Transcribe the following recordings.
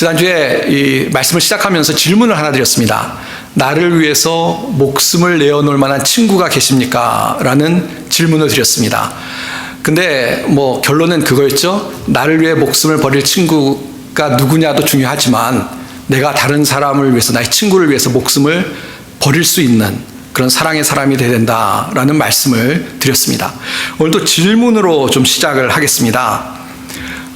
지난주에 이 말씀을 시작하면서 질문을 하나 드렸습니다. 나를 위해서 목숨을 내어놓을 만한 친구가 계십니까? 라는 질문을 드렸습니다. 근데 뭐 결론은 그거였죠. 나를 위해 목숨을 버릴 친구가 누구냐도 중요하지만 내가 다른 사람을 위해서 나의 친구를 위해서 목숨을 버릴 수 있는 그런 사랑의 사람이 되야 된다라는 말씀을 드렸습니다. 오늘도 질문으로 좀 시작을 하겠습니다.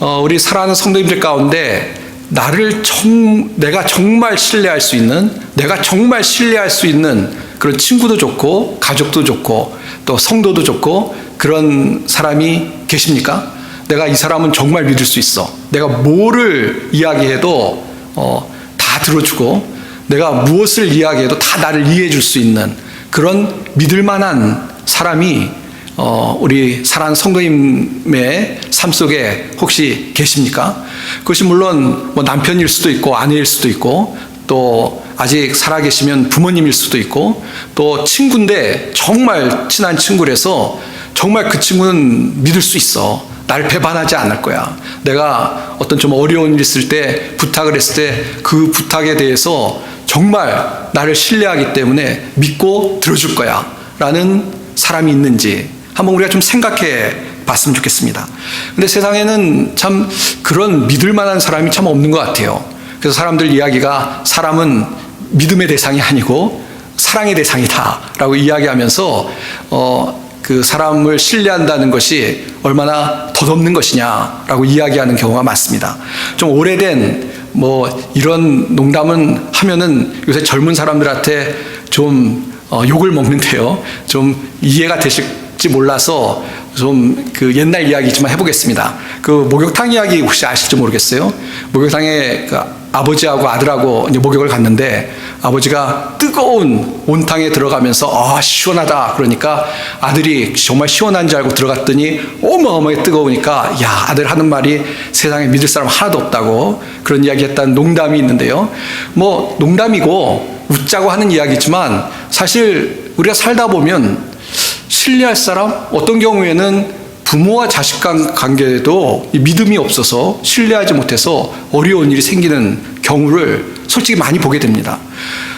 어, 우리 사랑하는 성도님들 가운데 나를 정, 내가 정말 신뢰할 수 있는, 내가 정말 신뢰할 수 있는 그런 친구도 좋고, 가족도 좋고, 또 성도도 좋고, 그런 사람이 계십니까? 내가 이 사람은 정말 믿을 수 있어. 내가 뭐를 이야기해도, 어, 다 들어주고, 내가 무엇을 이야기해도 다 나를 이해해 줄 수 있는 그런 믿을 만한 사람이 어, 우리 사랑하는 성도님의 삶 속에 혹시 계십니까? 그것이 물론 뭐 남편일 수도 있고 아내일 수도 있고 또 아직 살아계시면 부모님일 수도 있고 또 친구인데 정말 친한 친구라서 정말 그 친구는 믿을 수 있어. 날 배반하지 않을 거야. 내가 어떤 좀 어려운 일 있을 때 부탁을 했을 때 그 부탁에 대해서 정말 나를 신뢰하기 때문에 믿고 들어줄 거야. 라는 사람이 있는지 한번 우리가 좀 생각해 봤으면 좋겠습니다. 근데 세상에는 참 그런 믿을 만한 사람이 참 없는 것 같아요. 그래서 사람들 이야기가 사람은 믿음의 대상이 아니고 사랑의 대상이다. 라고 이야기하면서, 어, 그 사람을 신뢰한다는 것이 얼마나 덧없는 것이냐라고 이야기하는 경우가 많습니다. 좀 오래된 뭐 이런 농담은 하면은 요새 젊은 사람들한테 좀 어, 욕을 먹는데요. 좀 이해가 되실 지 몰라서 좀 그 옛날 이야기지만 해보겠습니다. 그 목욕탕 이야기 혹시 아실지 모르겠어요. 목욕탕에 그 아버지하고 아들하고 목욕을 갔는데 아버지가 뜨거운 온탕에 들어가면서 아 시원하다 그러니까 아들이 정말 시원한 줄 알고 들어갔더니 어마어마하게 뜨거우니까 야 아들 하는 말이 세상에 믿을 사람 하나도 없다고 그런 이야기했다는 농담이 있는데요. 뭐 농담이고 웃자고 하는 이야기지만 사실 우리가 살다 보면 신뢰할 사람 어떤 경우에는 부모와 자식 간 관계에도 믿음이 없어서 신뢰하지 못해서 어려운 일이 생기는 경우를 솔직히 많이 보게 됩니다.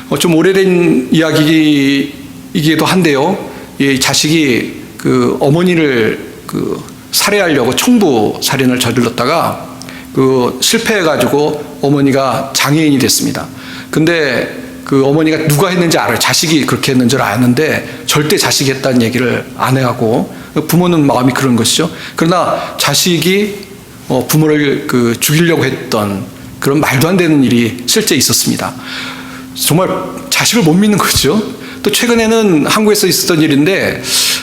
어, 좀 오래된 이야기이기도 한데요. 이 자식이 그 어머니를 그 살해하려고 청부 살인을 저질렀다가 그 실패해가지고 어머니가 장애인이 됐습니다. 근데 그 어머니가 누가 했는지 알아요. 자식이 그렇게 했는 줄 아는데 절대 자식이 했다는 얘기를 안 해하고 부모는 마음이 그런 것이죠. 그러나 자식이 어, 부모를 그 죽이려고 했던 그런 말도 안 되는 일이 실제 있었습니다. 정말 자식을 못 믿는 거죠. 또 최근에는 한국에서 있었던 일인데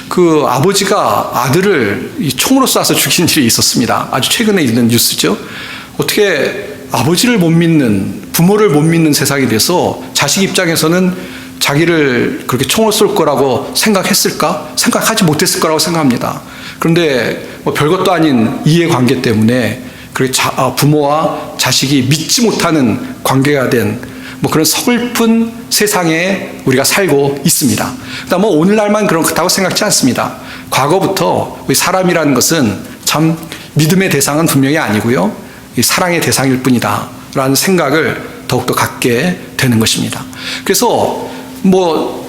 그 아버지가 아들을 총으로 쏴서 죽인 일이 있었습니다. 아주 최근에 있는 뉴스죠. 어떻게 아버지를 못 믿는 부모를 못 믿는 세상이 돼서 자식 입장에서는 자기를 그렇게 총을 쏠 거라고 생각했을까? 생각하지 못했을 거라고 생각합니다. 그런데 뭐 별것도 아닌 이해관계 때문에 그렇게 자, 어, 부모와 자식이 믿지 못하는 관계가 된 뭐 그런 서글픈 세상에 우리가 살고 있습니다. 그다음 뭐 오늘날만 그렇다고 생각지 않습니다. 과거부터 우리 사람이라는 것은 참 믿음의 대상은 분명히 아니고요. 사랑의 대상일 뿐이다. 라는 생각을 더욱더 갖게 되는 것입니다. 그래서 뭐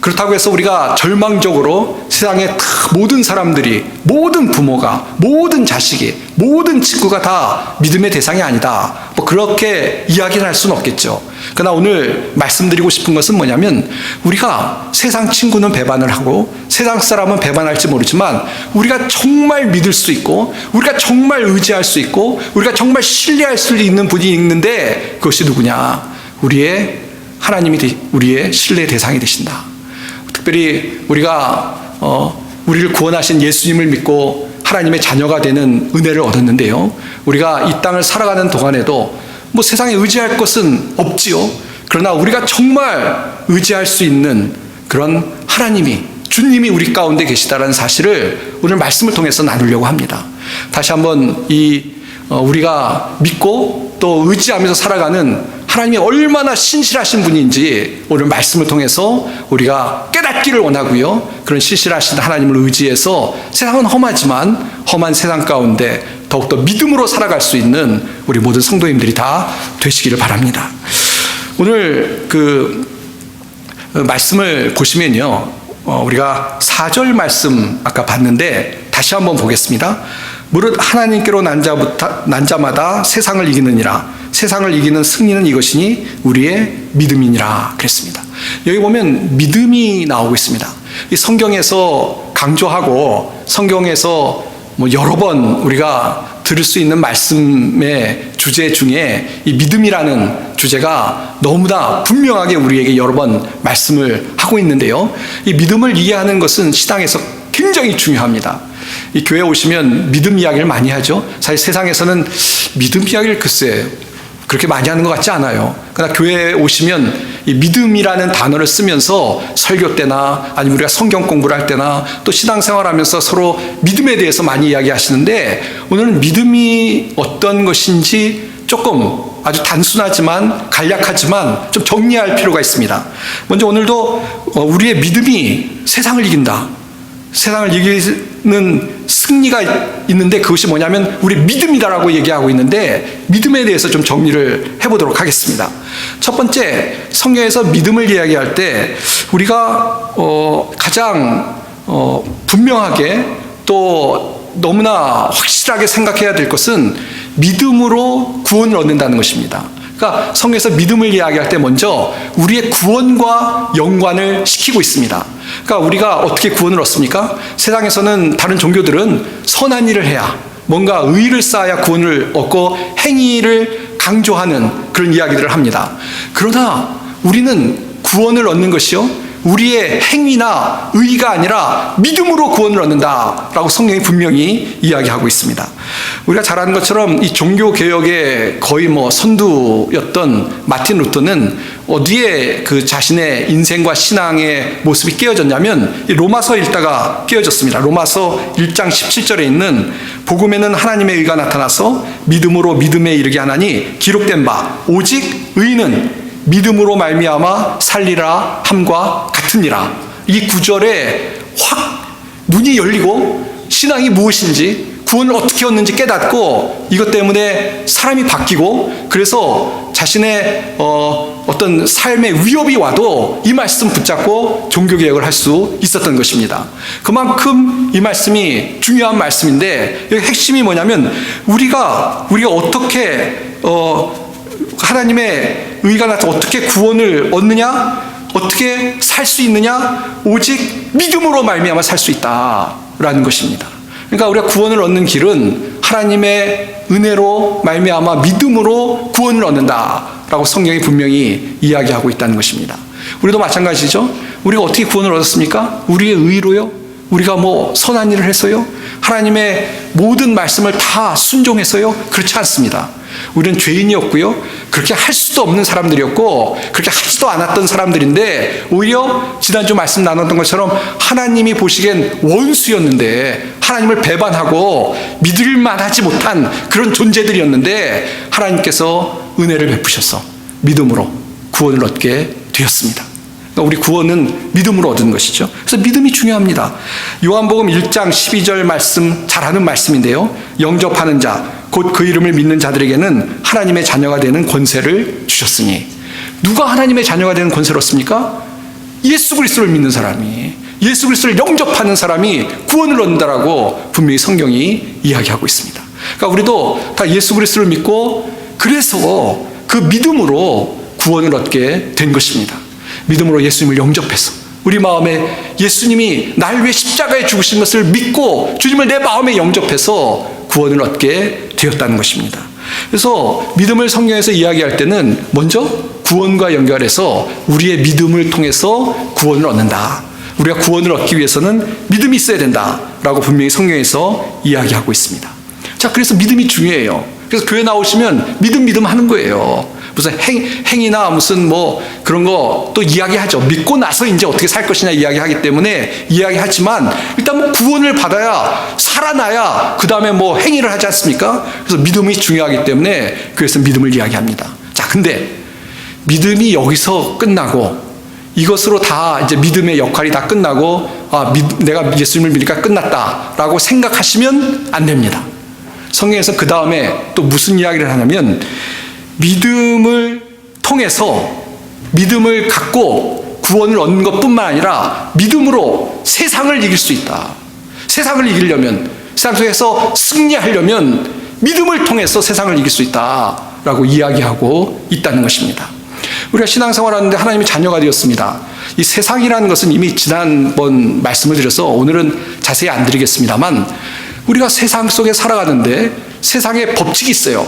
그렇다고 해서 우리가 절망적으로 세상의 모든 사람들이 모든 부모가 모든 자식이 모든 친구가 다 믿음의 대상이 아니다. 뭐 그렇게 이야기를 할 수는 없겠죠. 그러나 오늘 말씀드리고 싶은 것은 뭐냐면 우리가 세상 친구는 배반을 하고 세상 사람은 배반할지 모르지만 우리가 정말 믿을 수 있고 우리가 정말 의지할 수 있고 우리가 정말 신뢰할 수 있는 분이 있는데 그것이 누구냐? 우리의 하나님이 우리의 신뢰 대상이 되신다. 특별히 우리가 어, 우리를 구원하신 예수님을 믿고 하나님의 자녀가 되는 은혜를 얻었는데요. 우리가 이 땅을 살아가는 동안에도 뭐 세상에 의지할 것은 없지요. 그러나 우리가 정말 의지할 수 있는 그런 하나님이 주님이 우리 가운데 계시다라는 사실을 오늘 말씀을 통해서 나누려고 합니다. 다시 한번 이 어, 우리가 믿고 또 의지하면서 살아가는 하나님이 얼마나 신실하신 분인지 오늘 말씀을 통해서 우리가 깨닫기를 원하고요. 그런 신실하신 하나님을 의지해서 세상은 험하지만 험한 세상 가운데 더욱더 믿음으로 살아갈 수 있는 우리 모든 성도님들이 다 되시기를 바랍니다. 오늘 그 말씀을 보시면요. 어, 우리가 4절 말씀 아까 봤는데 다시 한번 보겠습니다. 무릇 하나님께로 난 자부터 난 자마다 세상을 이기느니라. 세상을 이기는 승리는 이것이니 우리의 믿음이니라 그랬습니다. 여기 보면 믿음이 나오고 있습니다. 이 성경에서 강조하고 성경에서 뭐 여러 번 우리가 들을 수 있는 말씀의 주제 중에 이 믿음이라는 주제가 너무나 분명하게 우리에게 여러 번 말씀을 하고 있는데요. 이 믿음을 이해하는 것은 시당에서 굉장히 중요합니다. 이 교회 오시면 믿음 이야기를 많이 하죠. 사실 세상에서는 믿음 이야기를 글쎄 그렇게 많이 하는 것 같지 않아요. 그러나 교회에 오시면 이 믿음이라는 단어를 쓰면서 설교 때나 아니면 우리가 성경 공부를 할 때나 또 신앙생활 하면서 서로 믿음에 대해서 많이 이야기하시는데 오늘은 믿음이 어떤 것인지 조금 아주 단순하지만 간략하지만 좀 정리할 필요가 있습니다. 먼저 오늘도 어, 우리의 믿음이 세상을 이긴다. 세상을 이기는 승리가 있는데 그것이 뭐냐면 우리 믿음이다라고 얘기하고 있는데 믿음에 대해서 좀 정리를 해보도록 하겠습니다. 첫 번째 성경에서 믿음을 이야기할 때 우리가 어, 가장 어, 분명하게 또 너무나 확실하게 생각해야 될 것은 믿음으로 구원을 얻는다는 것입니다. 그러니까 성경에서 믿음을 이야기할 때 먼저 우리의 구원과 연관을 시키고 있습니다. 그러니까 우리가 어떻게 구원을 얻습니까? 세상에서는 다른 종교들은 선한 일을 해야 뭔가 의를 쌓아야 구원을 얻고 행위를 강조하는 그런 이야기들을 합니다. 그러나 우리는 구원을 얻는 것이요. 우리의 행위나 의가 아니라 믿음으로 구원을 얻는다라고 성경이 분명히 이야기하고 있습니다. 우리가 잘 아는 것처럼 이 종교 개혁의 거의 뭐 선두였던 마틴 루터는 어디에 그 자신의 인생과 신앙의 모습이 깨어졌냐면 이 로마서 읽다가 깨어졌습니다. 로마서 1장 17절에 있는 복음에는 하나님의 의가 나타나서 믿음으로 믿음에 이르게 하나니 기록된 바 오직 의는 믿음으로 말미암아 살리라 함과 같으니라. 이 구절에 확 눈이 열리고 신앙이 무엇인지 구원을 어떻게 얻는지 깨닫고 이것 때문에 사람이 바뀌고 그래서 자신의 어, 어떤 삶의 위협이 와도 이 말씀 붙잡고 종교 개혁을 할 수 있었던 것입니다. 그만큼 이 말씀이 중요한 말씀인데 여기 핵심이 뭐냐면 우리가 우리가 어떻게 어, 하나님의 의가 나타 어떻게 구원을 얻느냐? 어떻게 살 수 있느냐? 오직 믿음으로 말미암아 살 수 있다라는 것입니다. 그러니까 우리가 구원을 얻는 길은 하나님의 은혜로 말미암아 믿음으로 구원을 얻는다라고 성경이 분명히 이야기하고 있다는 것입니다. 우리도 마찬가지죠. 우리가 어떻게 구원을 얻었습니까? 우리의 의로요? 우리가 뭐 선한 일을 해서요? 하나님의 모든 말씀을 다 순종해서요? 그렇지 않습니다. 우리는 죄인이었고요. 그렇게 할 수도 없는 사람들이었고, 그렇게 하지도 않았던 사람들인데, 오히려 지난주 말씀 나눴던 것처럼 하나님이 보시기엔 원수였는데, 하나님을 배반하고 믿을만 하지 못한 그런 존재들이었는데, 하나님께서 은혜를 베푸셔서 믿음으로 구원을 얻게 되었습니다. 그러니까 우리 구원은 믿음으로 얻은 것이죠. 그래서 믿음이 중요합니다. 요한복음 1장 12절 말씀 잘하는 말씀인데요. 영접하는 자, 곧 그 이름을 믿는 자들에게는 하나님의 자녀가 되는 권세를 주셨으니 누가 하나님의 자녀가 되는 권세를 얻습니까? 예수 그리스도를 믿는 사람이 예수 그리스도를 영접하는 사람이 구원을 얻는다라고 분명히 성경이 이야기하고 있습니다. 그러니까 우리도 다 예수 그리스도를 믿고 그래서 그 믿음으로 구원을 얻게 된 것입니다. 믿음으로 예수님을 영접해서 우리 마음에 예수님이 날 위해 십자가에 죽으신 것을 믿고 주님을 내 마음에 영접해서 구원을 얻게 되었다는 것입니다. 그래서 믿음을 성경에서 이야기할 때는 먼저 구원과 연결해서 우리의 믿음을 통해서 구원을 얻는다. 우리가 구원을 얻기 위해서는 믿음이 있어야 된다 라고 분명히 성경에서 이야기하고 있습니다. 자, 그래서 믿음이 중요해요. 그래서 교회 나오시면 믿음 믿음 하는 거예요. 무슨 행, 행이나 무슨 뭐 그런 거 또 이야기하죠. 믿고 나서 이제 어떻게 살 것이냐 이야기하기 때문에 이야기하지만 일단 뭐 구원을 받아야 살아나야 그 다음에 뭐 행위를 하지 않습니까? 그래서 믿음이 중요하기 때문에 교회에서 믿음을 이야기합니다. 자, 근데 믿음이 여기서 끝나고 이것으로 다 이제 믿음의 역할이 다 끝나고 아, 믿- 내가 예수님을 믿으니까 끝났다라고 생각하시면 안 됩니다. 성경에서 그 다음에 또 무슨 이야기를 하냐면 믿음을 통해서 믿음을 갖고 구원을 얻는 것뿐만 아니라 믿음으로 세상을 이길 수 있다. 세상을 이기려면 세상 속에서 승리하려면 믿음을 통해서 세상을 이길 수 있다라고 이야기하고 있다는 것입니다. 우리가 신앙생활하는데 하나님의 자녀가 되었습니다. 이 세상이라는 것은 이미 지난번 말씀을 드려서 오늘은 자세히 안 드리겠습니다만 우리가 세상 속에 살아가는데 세상에 법칙이 있어요.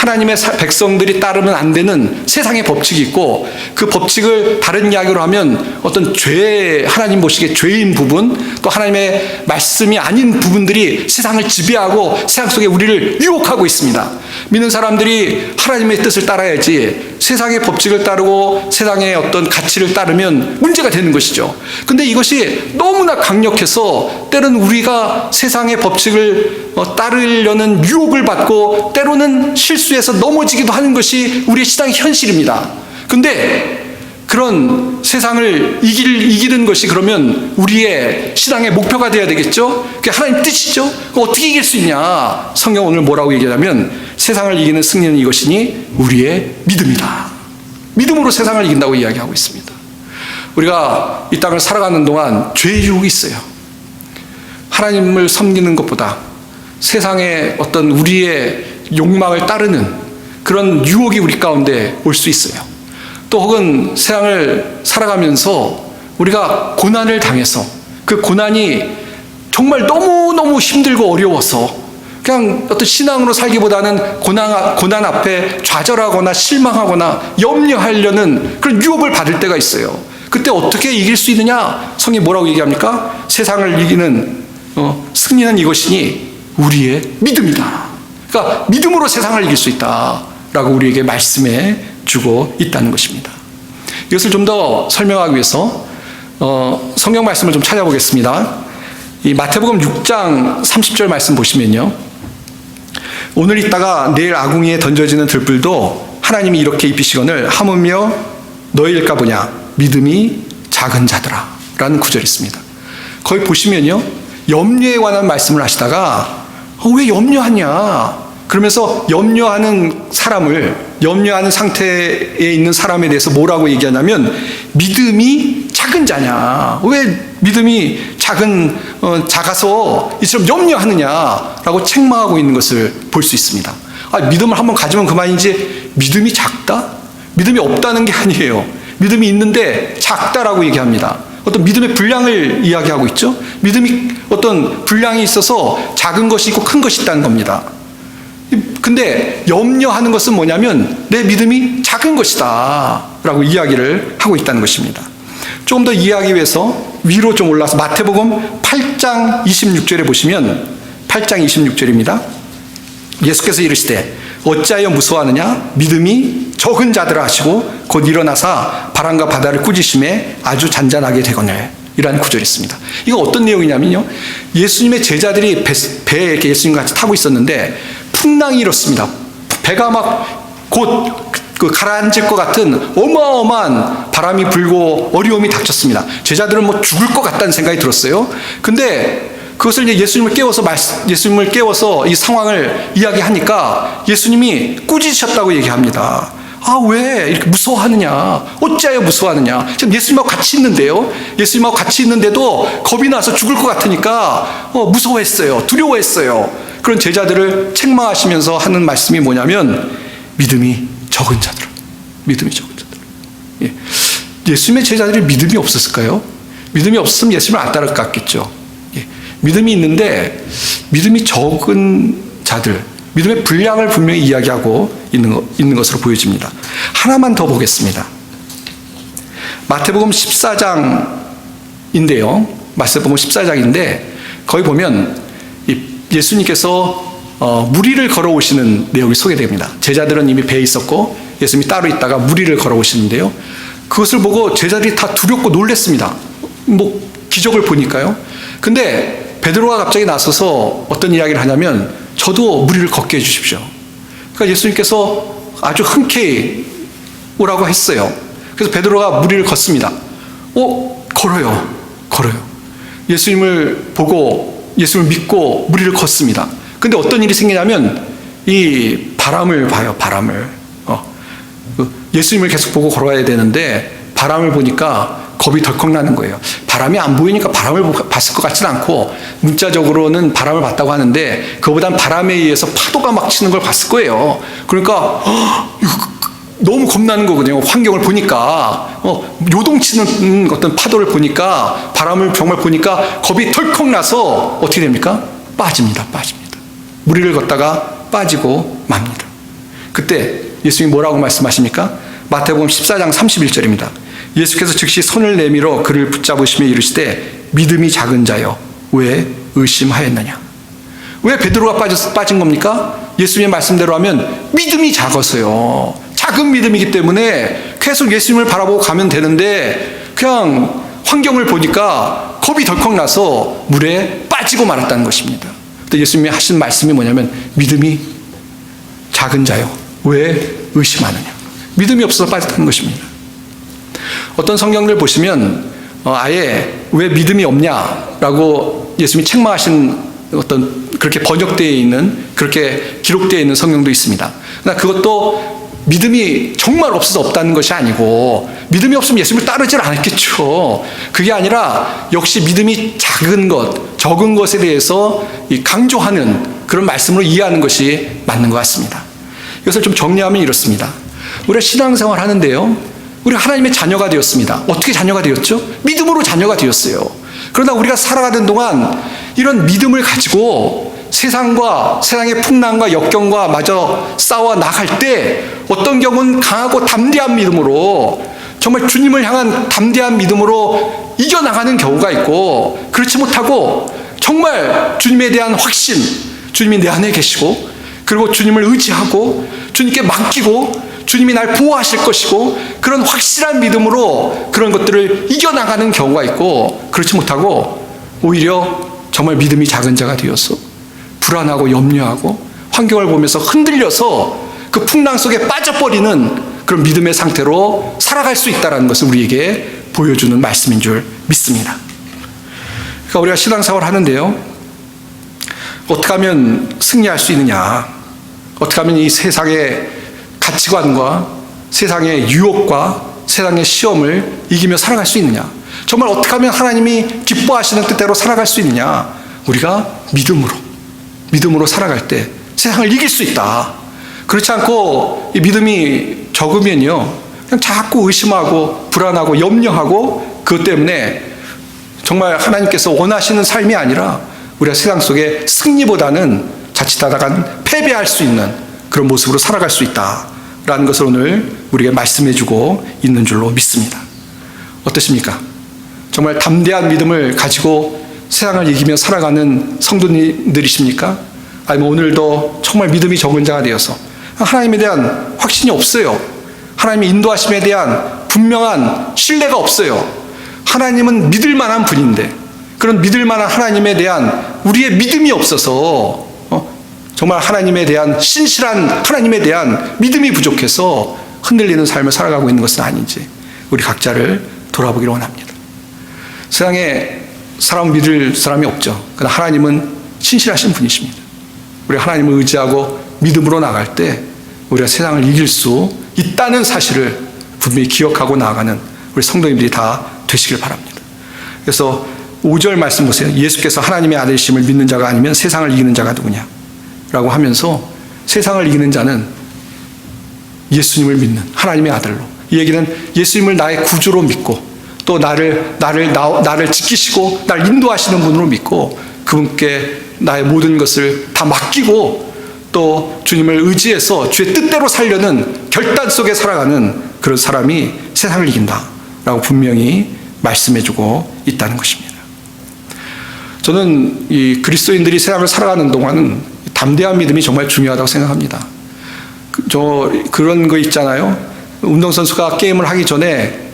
하나님의 사- 백성들이 따르면 안 되는 세상의 법칙이 있고 그 법칙을 다른 이야기로 하면 어떤 죄 하나님 보시기에 죄인 부분 또 하나님의 말씀이 아닌 부분들이 세상을 지배하고 세상 속에 우리를 유혹하고 있습니다. 믿는 사람들이 하나님의 뜻을 따라야지 세상의 법칙을 따르고 세상의 어떤 가치를 따르면 문제가 되는 것이죠. 근데 이것이 너무나 강력해서 때로는 우리가 세상의 법칙을 어, 따르려는 유혹을 받고 때로는 실수해서 넘어지기도 하는 것이 우리의 신앙의 현실입니다. 근데 그런 세상을 이길, 이기는 것이 그러면 우리의 신앙의 목표가 되어야 되겠죠? 그게 하나님 뜻이죠? 어떻게 이길 수 있냐? 성경 오늘 뭐라고 얘기하냐면 세상을 이기는 승리는 이것이니 우리의 믿음이다. 믿음으로 세상을 이긴다고 이야기하고 있습니다. 우리가 이 땅을 살아가는 동안 죄의 유혹이 있어요. 하나님을 섬기는 것보다 세상의 어떤 우리의 욕망을 따르는 그런 유혹이 우리 가운데 올 수 있어요. 또 혹은 세상을 살아가면서 우리가 고난을 당해서 그 고난이 정말 너무너무 힘들고 어려워서 그냥 어떤 신앙으로 살기보다는 고난, 고난 앞에 좌절하거나 실망하거나 염려하려는 그런 유혹을 받을 때가 있어요. 그때 어떻게 이길 수 있느냐? 성이 뭐라고 얘기합니까? 세상을 이기는 어, 승리는 이것이니 우리의 믿음이다. 그러니까 믿음으로 세상을 이길 수 있다라고 우리에게 말씀해 주고 있다는 것입니다. 이것을 좀 더 설명하기 위해서 어, 성경 말씀을 좀 찾아보겠습니다. 이 마태복음 6장 30절 말씀 보시면요. 오늘 있다가 내일 아궁이에 던져지는 들불도 하나님이 이렇게 입히시거늘 하물며 너희일까 보냐 믿음이 작은 자들아 라는 구절이 있습니다. 거기 보시면요. 염려에 관한 말씀을 하시다가 어, 왜 염려하냐 그러면서 염려하는 사람을 염려하는 상태에 있는 사람에 대해서 뭐라고 얘기하냐면 믿음이 작은 자냐 왜 믿음이 작은 어, 작아서 이처럼 염려하느냐라고 책망하고 있는 것을 볼 수 있습니다. 아, 믿음을 한번 가지면 그만이지 믿음이 작다? 믿음이 없다는 게 아니에요. 믿음이 있는데 작다라고 얘기합니다. 어떤 믿음의 분량을 이야기하고 있죠. 믿음이 어떤 분량이 있어서 작은 것이 있고 큰 것이 있다는 겁니다. 근데 염려하는 것은 뭐냐면 내 믿음이 작은 것이다 라고 이야기를 하고 있다는 것입니다. 조금 더 이해하기 위해서 위로 좀 올라서 마태복음 8장 26절에 보시면 8장 26절입니다. 예수께서 이르시되 어찌하여 무서워하느냐 믿음이 적은 자들아 하시고 곧 일어나사 바람과 바다를 꾸짖음에 아주 잔잔하게 되거늘 이라는 구절이 있습니다. 이거 어떤 내용이냐면요. 예수님의 제자들이 배, 배에 예수님과 같이 타고 있었는데 풍랑이 일었습니다. 배가 막곧 그 가라앉을 것 같은 어마어마한 바람이 불고 어려움이 닥쳤습니다. 제자들은 뭐 죽을 것 같다는 생각이 들었어요. 근데 그것을 이제 예수님을 깨워서 예수님을 깨워서 이 상황을 이야기하니까 예수님이 꾸짖으셨다고 얘기합니다. 아, 왜 이렇게 무서워하느냐? 어찌하여 무서워하느냐? 지금 예수님하고 같이 있는데요. 예수님하고 같이 있는데도 겁이 나서 죽을 것 같으니까 어, 무서워했어요. 두려워했어요. 그런 제자들을 책망하시면서 하는 말씀이 뭐냐면 믿음이 적은 자들. 믿음이 적은 자들. 예. 예수님의 제자들이 믿음이 없었을까요? 믿음이 없었으면 예수님을 안 따라갔겠죠. 예. 믿음이 있는데 믿음이 적은 자들, 믿음의 분량을 분명히 이야기하고 있는, 것, 있는 것으로 보여집니다. 하나만 더 보겠습니다. 마태복음 14장인데요. 마태복음 14장인데 거기 보면 이 예수님께서 어, 무리를 걸어오시는 내용이 소개됩니다. 제자들은 이미 배에 있었고 예수님이 따로 있다가 무리를 걸어오시는데요. 그것을 보고 제자들이 다 두렵고 놀랬습니다. 뭐 기적을 보니까요. 근데 베드로가 갑자기 나서서 어떤 이야기를 하냐면 저도 무리를 걷게 해 주십시오. 그러니까 예수님께서 아주 흔쾌히 오라고 했어요. 그래서 베드로가 무리를 걷습니다. 어, 걸어요. 걸어요. 예수님을 보고 예수님을 믿고 무리를 걷습니다. 근데 어떤 일이 생기냐면 이 바람을 봐요. 바람을. 어. 그 예수님을 계속 보고 걸어야 되는데 바람을 보니까 겁이 덜컥 나는 거예요. 바람이 안 보이니까 바람을 보- 봤을 것 같지는 않고 문자적으로는 바람을 봤다고 하는데 그보단 바람에 의해서 파도가 막 치는 걸 봤을 거예요. 그러니까 헉, 이거 너무 겁나는 거거든요. 환경을 보니까 어, 요동치는 어떤 파도를 보니까 바람을 정말 보니까 겁이 덜컥 나서 어떻게 됩니까? 빠집니다. 빠집니다. 무리를 걷다가 빠지고 맙니다. 그때 예수님이 뭐라고 말씀하십니까? 마태복음 14장 31절입니다. 예수께서 즉시 손을 내밀어 그를 붙잡으시며 이르시되 믿음이 작은 자여 왜 의심하였느냐? 왜 베드로가 빠진 겁니까? 예수님의 말씀대로 하면 믿음이 작아서요. 작은 믿음이기 때문에 계속 예수님을 바라보고 가면 되는데 그냥 환경을 보니까 겁이 덜컥 나서 물에 빠지고 말았다는 것입니다. 근데 예수님이 하신 말씀이 뭐냐면 믿음이 작은 자요. 왜 의심하느냐? 믿음이 없어서 빠졌다는 것입니다. 어떤 성경들 보시면 어, 아예 왜 믿음이 없냐라고 예수님이 책망하신 어떤 그렇게 번역되어 있는 그렇게 기록되어 있는 성경도 있습니다. 그러나 그것도 믿음이 정말 없어서 없다는 것이 아니고 믿음이 없으면 예수님을 따르질 않았겠죠. 그게 아니라 역시 믿음이 작은 것, 적은 것에 대해서 이 강조하는 그런 말씀으로 이해하는 것이 맞는 것 같습니다. 이것을 좀 정리하면 이렇습니다. 우리가 신앙생활 하는데요. 우리 하나님의 자녀가 되었습니다. 어떻게 자녀가 되었죠? 믿음으로 자녀가 되었어요. 그러나 우리가 살아가는 동안 이런 믿음을 가지고 세상과 세상의 풍랑과 역경과 마저 싸워 나갈 때 어떤 경우는 강하고 담대한 믿음으로 정말 주님을 향한 담대한 믿음으로 이겨나가는 경우가 있고 그렇지 못하고 정말 주님에 대한 확신, 주님이 내 안에 계시고 그리고 주님을 의지하고 주님께 맡기고 주님이 날 보호하실 것이고 그런 확실한 믿음으로 그런 것들을 이겨나가는 경우가 있고 그렇지 못하고 오히려 정말 믿음이 작은 자가 되어서 불안하고 염려하고 환경을 보면서 흔들려서 그 풍랑 속에 빠져버리는 그런 믿음의 상태로 살아갈 수 있다는 것을 우리에게 보여주는 말씀인 줄 믿습니다. 그러니까 우리가 신앙생활 하는데요. 어떻게 하면 승리할 수 있느냐? 어떻게 하면 이 세상의 가치관과 세상의 유혹과 세상의 시험을 이기며 살아갈 수 있느냐? 정말 어떻게 하면 하나님이 기뻐하시는 뜻대로 살아갈 수 있느냐? 우리가 믿음으로, 믿음으로 살아갈 때 세상을 이길 수 있다. 그렇지 않고 이 믿음이 적으면요. 그냥 자꾸 의심하고 불안하고 염려하고 그것 때문에 정말 하나님께서 원하시는 삶이 아니라 우리가 세상 속에 승리보다는 자칫하다간 패배할 수 있는 그런 모습으로 살아갈 수 있다 라는 것을 오늘 우리에게 말씀해 주고 있는 줄로 믿습니다. 어떠십니까? 정말 담대한 믿음을 가지고 세상을 이기며 살아가는 성도님들이십니까? 아니면 오늘도 정말 믿음이 적은 자가 되어서 하나님에 대한 확신이 없어요. 하나님의 인도하심에 대한 분명한 신뢰가 없어요. 하나님은 믿을 만한 분인데 그런 믿을 만한 하나님에 대한 우리의 믿음이 없어서 어? 정말 하나님에 대한 신실한 하나님에 대한 믿음이 부족해서 흔들리는 삶을 살아가고 있는 것은 아닌지 우리 각자를 돌아보기를 원합니다. 세상에 사람 믿을 사람이 없죠. 그러나 하나님은 신실하신 분이십니다. 우리 하나님을 의지하고 믿음으로 나갈 때 우리가 세상을 이길 수 있다는 사실을 분명히 기억하고 나아가는 우리 성도님들이 다 되시길 바랍니다. 그래서 5절 말씀 보세요. 예수께서 하나님의 아들심을 믿는 자가 아니면 세상을 이기는 자가 누구냐? 라고 하면서 세상을 이기는 자는 예수님을 믿는 하나님의 아들로. 이 얘기는 예수님을 나의 구주로 믿고 또 나를, 나를, 나, 나를 지키시고 날 인도하시는 분으로 믿고 그분께 나의 모든 것을 다 맡기고 또 주님을 의지해서 주의 뜻대로 살려는 결단 속에 살아가는 그런 사람이 세상을 이긴다. 라고 분명히 말씀해주고 있다는 것입니다. 저는 이 그리스도인들이 세상을 살아가는 동안은 담대한 믿음이 정말 중요하다고 생각합니다. 그- 저 그런 거 있잖아요. 운동선수가 게임을 하기 전에 이,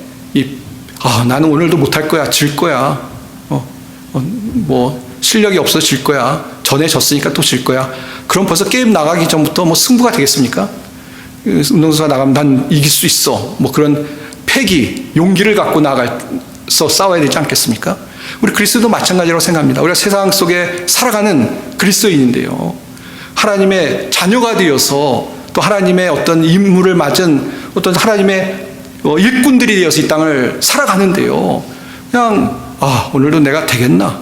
아, 나는 오늘도 못할 거야, 질 거야. 어, 어, 뭐 실력이 없어 질 거야. 전에 졌으니까 또 질 거야. 그럼 벌써 게임 나가기 전부터 뭐 승부가 되겠습니까? 운동선수가 나가면 난 이길 수 있어. 뭐 그런 패기, 용기를 갖고 나가서 싸워야 되지 않겠습니까? 우리 그리스도도 마찬가지라고 생각합니다. 우리가 세상 속에 살아가는 그리스도인인데요. 하나님의 자녀가 되어서 또 하나님의 어떤 임무를 맞은 어떤 하나님의 어, 일꾼들이 되어서 이 땅을 살아가는데요. 그냥 아 오늘도 내가 되겠나?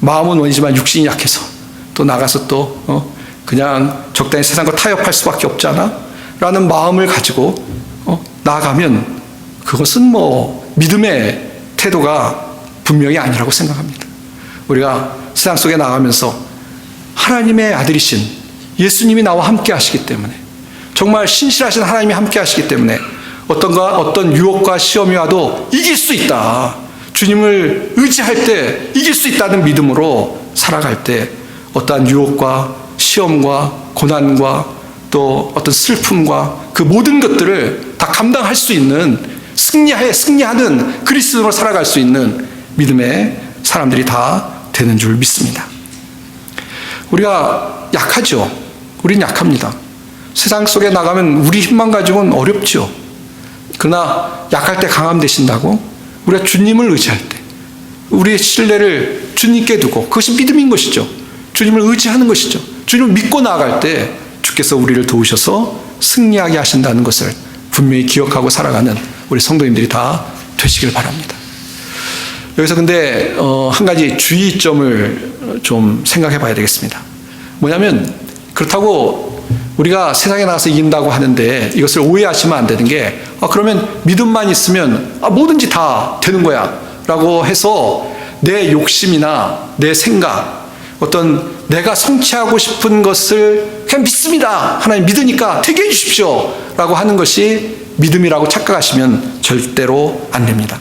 마음은 원이지만 육신이 약해서 또 나가서 또 어, 그냥 적당히 세상과 타협할 수밖에 없잖아. 라는 마음을 가지고 어, 나아가면 그것은 뭐 믿음의 태도가 분명히 아니라고 생각합니다. 우리가 세상 속에 나가면서 하나님의 아들이신 예수님이 나와 함께 하시기 때문에 정말 신실하신 하나님이 함께 하시기 때문에 어떤가 어떤 유혹과 시험이 와도 이길 수 있다. 주님을 의지할 때 이길 수 있다는 믿음으로 살아갈 때 어떠한 유혹과 시험과 고난과 또 어떤 슬픔과 그 모든 것들을 다 감당할 수 있는 승리해 승리하는 그리스도로 살아갈 수 있는 믿음의 사람들이 다 되는 줄 믿습니다. 우리가 약하죠. 우린 약합니다. 세상 속에 나가면 우리 힘만 가지고는 어렵죠. 그러나 약할 때 강함 되신다고 우리가 주님을 의지할 때 우리의 신뢰를 주님께 두고 그것이 믿음인 것이죠. 주님을 의지하는 것이죠. 주님을 믿고 나아갈 때 주께서 우리를 도우셔서 승리하게 하신다는 것을 분명히 기억하고 살아가는 우리 성도님들이 다 되시길 바랍니다. 여기서 근데 어, 한 가지 주의점을 좀 생각해 봐야 되겠습니다. 뭐냐면 그렇다고 우리가 세상에 나가서 이긴다고 하는데 이것을 오해하시면 안 되는 게 아, 그러면 믿음만 있으면 아, 뭐든지 다 되는 거야 라고 해서 내 욕심이나 내 생각 어떤 내가 성취하고 싶은 것을 그냥 믿습니다. 하나님 믿으니까 되게 해주십시오. 라고 하는 것이 믿음이라고 착각하시면 절대로 안 됩니다.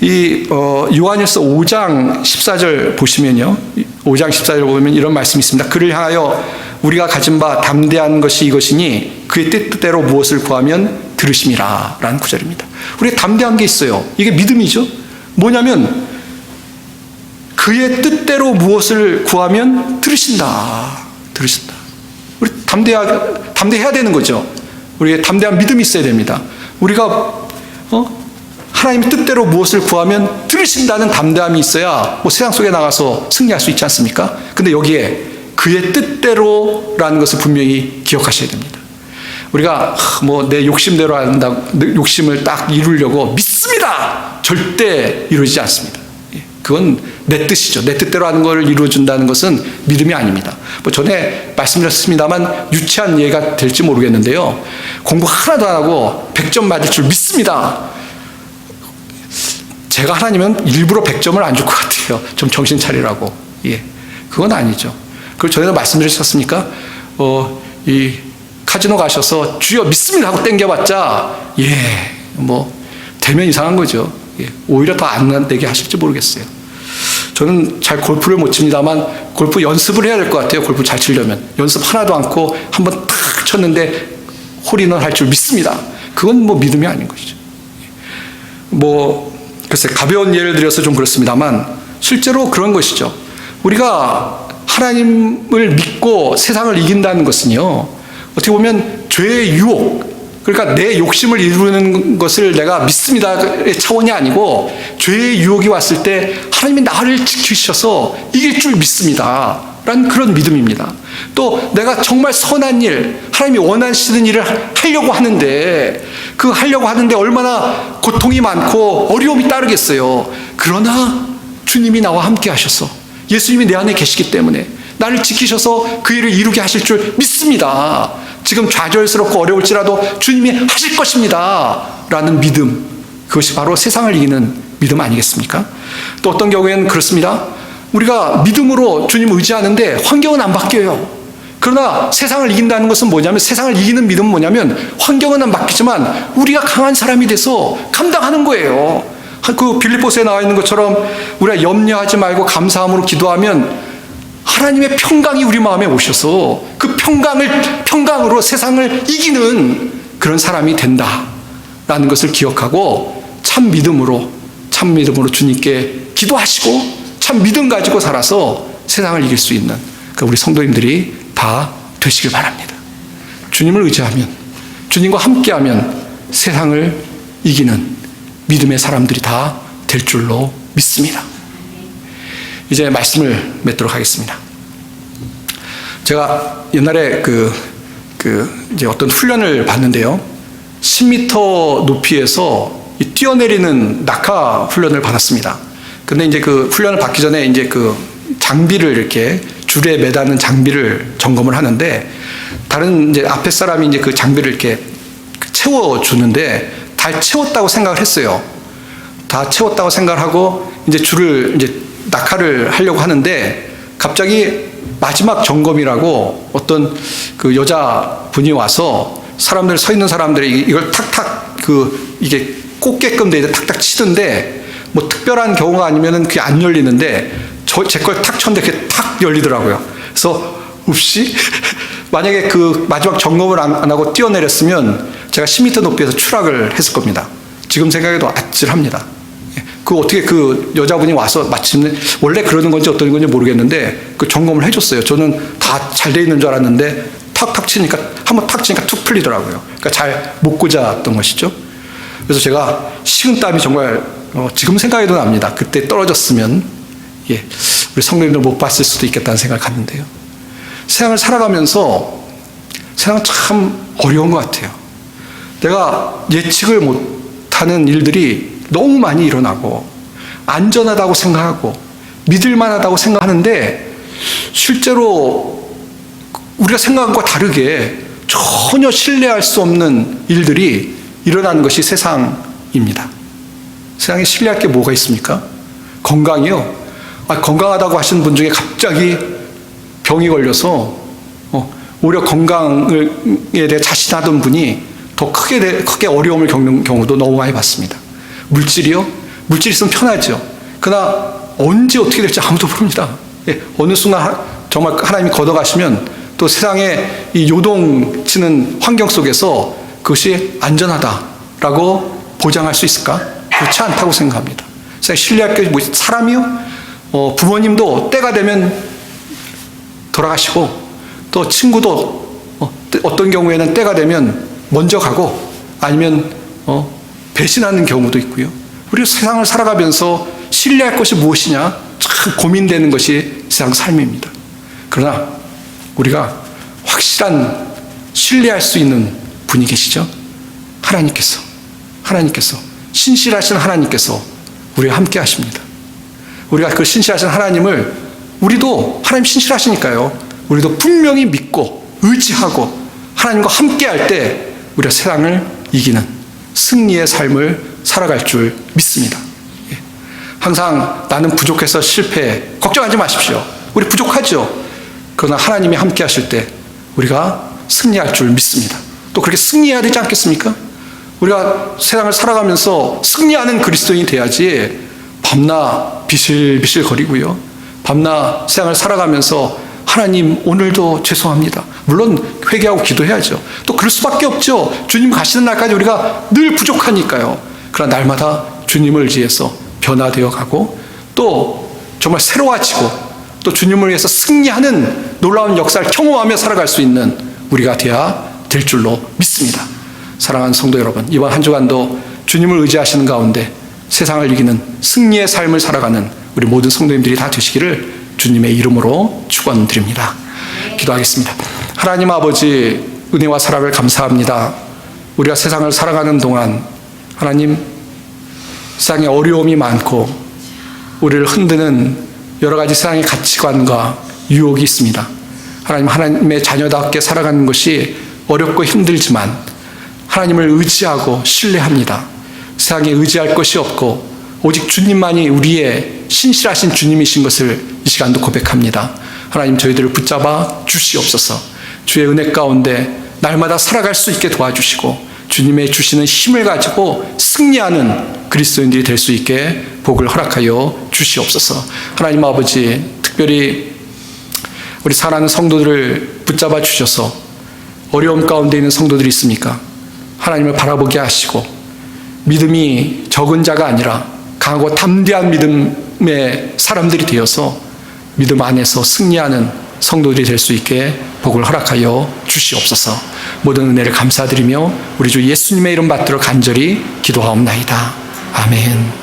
이 어, 요한일서 5장 14절 보시면요. 5장 14절 보면 이런 말씀이 있습니다. 그를 향하여 우리가 가진 바 담대한 것이 이것이니 그의 뜻대로 무엇을 구하면 들으심이라 라는 구절입니다. 우리가 담대한 게 있어요. 이게 믿음이죠. 뭐냐면 그의 뜻대로 무엇을 구하면 들으신다. 들으신다. 우리 담대하, 담대해야 되는 거죠. 우리의 담대한 믿음이 있어야 됩니다. 우리가 어? 하나님의 뜻대로 무엇을 구하면 들으신다는 담대함이 있어야 뭐 세상 속에 나가서 승리할 수 있지 않습니까? 근데 여기에 그의 뜻대로라는 것을 분명히 기억하셔야 됩니다. 우리가 뭐 내 욕심대로 한다, 욕심을 딱 이루려고 믿습니다. 절대 이루어지지 않습니다. 예, 그건 내 뜻이죠. 내 뜻대로 하는 걸 이루어준다는 것은 믿음이 아닙니다. 뭐 전에 말씀드렸습니다만 유치한 예가 될지 모르겠는데요. 공부 하나도 안 하고 100점 맞을 줄 믿습니다. 제가 하나님은 일부러 100점을 안 줄 것 같아요. 좀 정신 차리라고. 예. 그건 아니죠. 그걸 전에도 말씀드렸었습니까? 어, 이 카지노 가셔서 주여 믿습니다 하고 땡겨봤자, 예, 뭐, 되면 이상한 거죠. 예. 오히려 더 안 되게 하실지 모르겠어요. 저는 잘 골프를 못 칩니다만 골프 연습을 해야 될 것 같아요. 골프 잘 치려면. 연습 하나도 않고 한번 탁 쳤는데 홀인원 할 줄 믿습니다. 그건 뭐 믿음이 아닌 것이죠. 뭐, 글쎄, 가벼운 예를 들어서 좀 그렇습니다만 실제로 그런 것이죠. 우리가 하나님을 믿고 세상을 이긴다는 것은요, 어떻게 보면 죄의 유혹, 그러니까 내 욕심을 이루는 것을 내가 믿습니다의 차원이 아니고 죄의 유혹이 왔을 때 하나님이 나를 지키셔서 이길 줄 믿습니다. 라는 그런 믿음입니다. 또 내가 정말 선한 일, 하나님이 원하시는 일을 하려고 하는데 그 하려고 하는데 얼마나 고통이 많고 어려움이 따르겠어요. 그러나 주님이 나와 함께 하셔서 예수님이 내 안에 계시기 때문에 나를 지키셔서 그 일을 이루게 하실 줄 믿습니다. 지금 좌절스럽고 어려울지라도 주님이 하실 것입니다. 라는 믿음. 그것이 바로 세상을 이기는 믿음 아니겠습니까? 또 어떤 경우에는 그렇습니다. 우리가 믿음으로 주님을 의지하는데 환경은 안 바뀌어요. 그러나 세상을 이긴다는 것은 뭐냐면 세상을 이기는 믿음은 뭐냐면 환경은 안 바뀌지만 우리가 강한 사람이 돼서 감당하는 거예요. 그 빌립보스에 나와 있는 것처럼 우리가 염려하지 말고 감사함으로 기도하면 하나님의 평강이 우리 마음에 오셔서 그 평강을 평강으로 세상을 이기는 그런 사람이 된다라는 것을 기억하고 참 믿음으로 참 믿음으로 주님께 기도하시고 참 믿음 가지고 살아서 세상을 이길 수 있는 그 우리 성도님들이 다 되시길 바랍니다. 주님을 의지하면 주님과 함께하면 세상을 이기는 믿음의 사람들이 다 될 줄로 믿습니다. 이제 말씀을 맺도록 하겠습니다. 제가 옛날에 그, 그, 이제 어떤 훈련을 받는데요. 10m 높이에서 이 뛰어내리는 낙하 훈련을 받았습니다. 근데 이제 그 훈련을 받기 전에 이제 그 장비를 이렇게 줄에 매다는 장비를 점검을 하는데 다른 이제 앞에 사람이 이제 그 장비를 이렇게 채워 주는데 다 채웠다고 생각을 했어요. 다 채웠다고 생각을 하고 이제 줄을 이제 낙하를 하려고 하는데 갑자기 마지막 점검이라고 어떤 그 여자 분이 와서 사람들 서 있는 사람들이 이걸 탁탁 그 이게 꽂게끔 돼 탁탁 치던데 뭐 특별한 경우가 아니면은 그게 안 열리는데 저 제 걸 탁 쳤는데 그게 탁 열리더라고요. 그래서 없이 만약에 그 마지막 점검을 안, 안 하고 뛰어내렸으면 제가 10m 높이에서 추락을 했을 겁니다. 지금 생각해도 아찔합니다. 예, 그 어떻게 그 여자분이 와서 마침내 원래 그러는 건지 어떤 건지 모르겠는데 그 점검을 해줬어요. 저는 다 잘 돼 있는 줄 알았는데 탁탁 치니까 한번 탁 치니까 툭 풀리더라고요. 그러니까 잘못 꽂았던 것이죠. 그래서 제가 식은땀이 정말 어, 지금 생각해도 납니다. 그때 떨어졌으면 예, 우리 성도님들 못 봤을 수도 있겠다는 생각을 갖는데요. 세상을 살아가면서 세상 참 어려운 것 같아요. 내가 예측을 못하는 일들이 너무 많이 일어나고 안전하다고 생각하고 믿을 만하다고 생각하는데 실제로 우리가 생각한 것과 다르게 전혀 신뢰할 수 없는 일들이 일어나는 것이 세상입니다. 세상에 신뢰할 게 뭐가 있습니까? 건강이요. 아, 건강하다고 하시는 분 중에 갑자기 병이 걸려서 어, 오히려 건강에 대해 자신하던 분이 더 크게 대- 크게 어려움을 겪는 경우도 너무 많이 봤습니다. 물질이요? 물질 있으면 편하죠. 그러나 언제 어떻게 될지 아무도 모릅니다. 예, 어느 순간 하- 정말 하나님이 걷어가시면 또 세상에 이 요동치는 환경 속에서 그것이 안전하다라고 보장할 수 있을까? 그렇지 않다고 생각합니다. 신뢰할 게 뭐, 사람이요? 어, 부모님도 때가 되면 돌아가시고 또 친구도 어, 어떤 경우에는 때가 되면 먼저 가고 아니면 어, 배신하는 경우도 있고요. 우리 세상을 살아가면서 신뢰할 것이 무엇이냐 참 고민되는 것이 세상 삶입니다. 그러나 우리가 확실한 신뢰할 수 있는 분이 계시죠? 하나님께서 하나님께서 신실하신 하나님께서 우리와 함께 하십니다. 우리가 그 신실하신 하나님을 우리도 하나님 신실하시니까요. 우리도 분명히 믿고 의지하고 하나님과 함께 할 때 우리가 세상을 이기는 승리의 삶을 살아갈 줄 믿습니다. 예. 항상 나는 부족해서 실패해. 걱정하지 마십시오. 우리 부족하죠. 그러나 하나님이 함께 하실 때 우리가 승리할 줄 믿습니다. 또 그렇게 승리해야 되지 않겠습니까? 우리가 세상을 살아가면서 승리하는 그리스도인이 돼야지 밤낮 비실비실 거리고요. 밤낮 세상을 살아가면서 하나님 오늘도 죄송합니다. 물론 회개하고 기도해야죠. 또 그럴 수밖에 없죠. 주님 가시는 날까지 우리가 늘 부족하니까요. 그러나 날마다 주님을 의지해서 변화되어 가고 또 정말 새로워지고 또 주님을 위해서 승리하는 놀라운 역사를 경험하며 살아갈 수 있는 우리가 돼야 될 줄로 믿습니다. 사랑하는 성도 여러분, 이번 한 주간도 주님을 의지하시는 가운데 세상을 이기는 승리의 삶을 살아가는 우리 모든 성도님들이 다 되시기를 주님의 이름으로 축원드립니다. 기도하겠습니다. 하나님 아버지 은혜와 사랑을 감사합니다. 우리가 세상을 살아가는 동안 하나님 세상에 어려움이 많고 우리를 흔드는 여러 가지 세상의 가치관과 유혹이 있습니다. 하나님 하나님의 자녀답게 살아가는 것이 어렵고 힘들지만 하나님을 의지하고 신뢰합니다. 세상에 의지할 것이 없고 오직 주님만이 우리의 신실하신 주님이신 것을 이 시간도 고백합니다. 하나님 저희들을 붙잡아 주시옵소서. 주의 은혜 가운데 날마다 살아갈 수 있게 도와주시고 주님의 주시는 힘을 가지고 승리하는 그리스도인들이 될 수 있게 복을 허락하여 주시옵소서. 하나님 아버지 특별히 우리 사랑하는 성도들을 붙잡아 주셔서 어려움 가운데 있는 성도들이 있습니까? 하나님을 바라보게 하시고 믿음이 적은 자가 아니라 강하고 담대한 믿음의 사람들이 되어서 믿음 안에서 승리하는 성도들이 될 수 있게 복을 허락하여 주시옵소서. 모든 은혜를 감사드리며 우리 주 예수님의 이름 받들어 간절히 기도하옵나이다. 아멘.